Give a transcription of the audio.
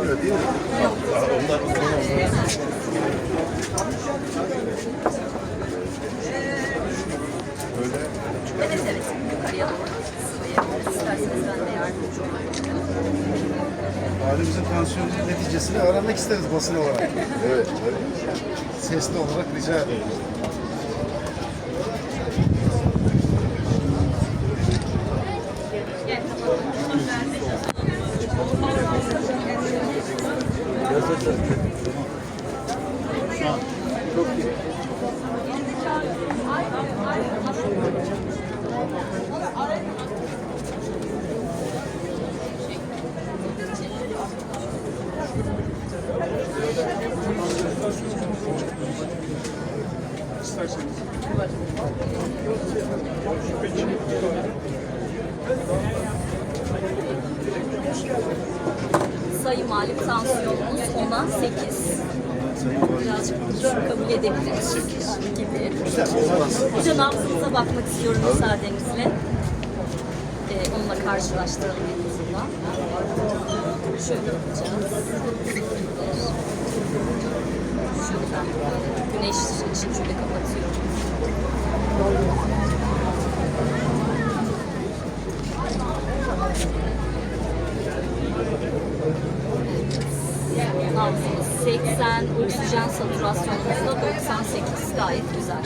Öyle değil mi? Aa, Onlar Böyle Evet evet yukarıya doğru sıvayabiliriz. İsterseniz ben de yardımcı olayım. Ailemizin tansiyonu neticesini öğrenmek isteriz basın olarak. evet. Sesli olarak rica ediyoruz. Yazıcı. Şu an çok iyi. İsterseniz. Peki. Sayın Valim tansiyonumuz 10'a 8. Birazcık kabul edebiliriz gibi. Hocam nabzınıza bakmak istiyorum müsaadenizle. Ee, onunla karşılaştıralım en azından. Şöyle yapacağız. Şuradan güneş Nabzımız 80, oksijen satürasyonumuz da 98 gayet güzel.